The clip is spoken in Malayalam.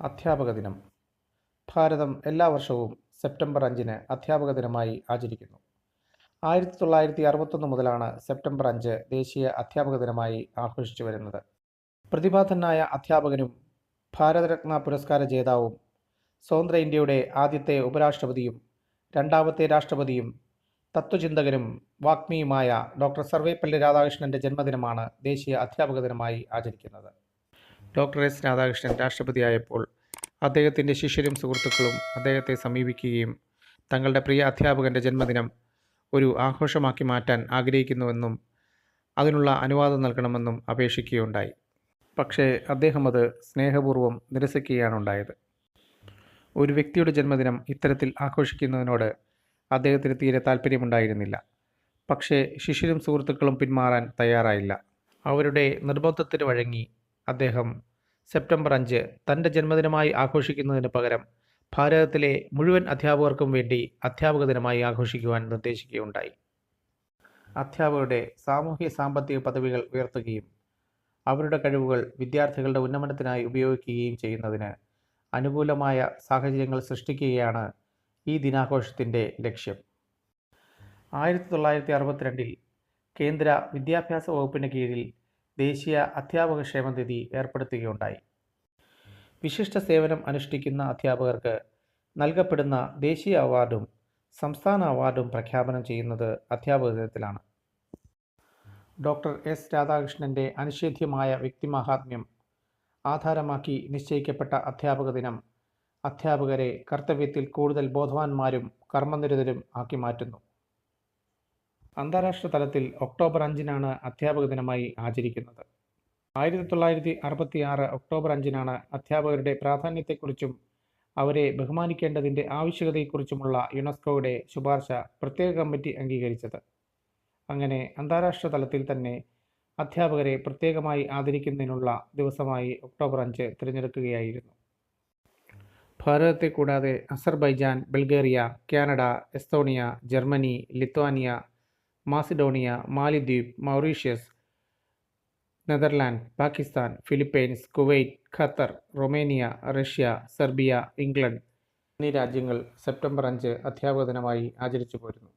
അധ്യാപക ദിനം. ഭാരതം എല്ലാ വർഷവും സെപ്റ്റംബർ അഞ്ചിന് അധ്യാപക ദിനമായി ആചരിക്കുന്നു. ആയിരത്തി തൊള്ളായിരത്തി അറുപത്തൊന്ന് മുതലാണ് സെപ്റ്റംബർ അഞ്ച് ദേശീയ അധ്യാപക ദിനമായി ആഘോഷിച്ചു വരുന്നത്. പ്രതിഭാധനായ അധ്യാപകനും ഭാരതരത്ന പുരസ്കാര ജേതാവും സ്വതന്ത്ര ഇന്ത്യയുടെ ആദ്യത്തെ ഉപരാഷ്ട്രപതിയും രണ്ടാമത്തെ രാഷ്ട്രപതിയും തത്വചിന്തകനും വാഗ്മിയുമായ ഡോക്ടർ സർവേപ്പള്ളി രാധാകൃഷ്ണന്റെ ജന്മദിനമാണ് ദേശീയ അധ്യാപക ദിനമായി ആചരിക്കുന്നത്. ഡോക്ടർ എസ് രാധാകൃഷ്ണൻ രാഷ്ട്രപതിയായപ്പോൾ അദ്ദേഹത്തിന്റെ ശിഷ്യരും സുഹൃത്തുക്കളും അദ്ദേഹത്തെ സമീപിക്കുകയും തങ്ങളുടെ പ്രിയ അധ്യാപകന്റെ ജന്മദിനം ഒരു ആഘോഷമാക്കി മാറ്റാൻ ആഗ്രഹിക്കുന്നുവെന്നും അതിനുള്ള അനുവാദം നൽകണമെന്നും അപേക്ഷിക്കുകയുണ്ടായി. പക്ഷേ അദ്ദേഹം അത് സ്നേഹപൂർവം നിരസിക്കുകയാണ് ഉണ്ടായത് ഒരു വ്യക്തിയുടെ ജന്മദിനം ഇത്തരത്തിൽ ആഘോഷിക്കുന്നതിനോട് അദ്ദേഹത്തിന് തീരെ താല്പര്യമുണ്ടായിരുന്നില്ല പക്ഷേ ശിഷ്യരും സുഹൃത്തുക്കളും പിന്മാറാൻ തയ്യാറായില്ല. അവരുടെ നിർബന്ധത്തിന് വഴങ്ങി അദ്ദേഹം സെപ്റ്റംബർ അഞ്ച് തന്റെ ജന്മദിനമായി ആഘോഷിക്കുന്നതിന് പകരം ഭാരതത്തിലെ മുഴുവൻ അധ്യാപകർക്കും വേണ്ടി അധ്യാപക ദിനമായി ആഘോഷിക്കുവാൻ നിർദ്ദേശിക്കുകയുണ്ടായി. അധ്യാപകരുടെ സാമൂഹ്യ സാമ്പത്തിക പദവികൾ ഉയർത്തുകയും അവരുടെ കഴിവുകൾ വിദ്യാർത്ഥികളുടെ ഉന്നമനത്തിനായി ഉപയോഗിക്കുകയും ചെയ്യുന്നതിന് അനുകൂലമായ സാഹചര്യങ്ങൾ സൃഷ്ടിക്കുകയാണ് ഈ ദിനാഘോഷത്തിന്റെ ലക്ഷ്യം. ആയിരത്തി തൊള്ളായിരത്തി അറുപത്തിരണ്ടിൽ കേന്ദ്ര വിദ്യാഭ്യാസ വകുപ്പിന് കീഴിൽ ദേശീയ അധ്യാപക ക്ഷേമനിധി ഏർപ്പെടുത്തുകയുണ്ടായി. വിശിഷ്ട സേവനം അനുഷ്ഠിക്കുന്ന അധ്യാപകർക്ക് നൽകപ്പെടുന്ന ദേശീയ അവാർഡും സംസ്ഥാന അവാർഡും പ്രഖ്യാപനം ചെയ്യുന്നത് അധ്യാപക ദിനത്തിലാണ്. ഡോക്ടർ എസ് രാധാകൃഷ്ണന്റെ അനിഷേധ്യമായ വ്യക്തിമാഹാത്മ്യം ആധാരമാക്കി നിശ്ചയിക്കപ്പെട്ട അധ്യാപക ദിനം അധ്യാപകരെ കർത്തവ്യത്തിൽ കൂടുതൽ ബോധവാന്മാരും കർമ്മനിരതരും ആക്കി മാറ്റുന്നു. അന്താരാഷ്ട്ര തലത്തിൽ ഒക്ടോബർ അഞ്ചിനാണ് അധ്യാപക ദിനമായി ആചരിക്കുന്നത്. ആയിരത്തി തൊള്ളായിരത്തി അറുപത്തി ആറ് ഒക്ടോബർ അഞ്ചിനാണ് അധ്യാപകരുടെ പ്രാധാന്യത്തെക്കുറിച്ചും അവരെ ബഹുമാനിക്കേണ്ടതിന്റെ ആവശ്യകതയെക്കുറിച്ചുമുള്ള യുനെസ്കോയുടെ ശുപാർശ പ്രത്യേക കമ്മിറ്റി അംഗീകരിച്ചത്. അങ്ങനെ അന്താരാഷ്ട്ര തലത്തിൽ തന്നെ അധ്യാപകരെ പ്രത്യേകമായി ആദരിക്കുന്നതിനുള്ള ദിവസമായി ഒക്ടോബർ അഞ്ച് തിരഞ്ഞെടുക്കുകയായിരുന്നു. ഭാരതത്തെ കൂടാതെ Azerbaijan Bulgaria Canada Estonia Germany Lithuania Macedonia മാലിദ്വീപ് Mauritius Netherland Pakistan Philippines Kuwait Qatar Romania Russia Serbia England എന്നീ രാജ്യങ്ങൾ സെപ്റ്റംബർ അഞ്ച് അധ്യാപക ദിനമായി ആചരിച്ചു പോരുന്നു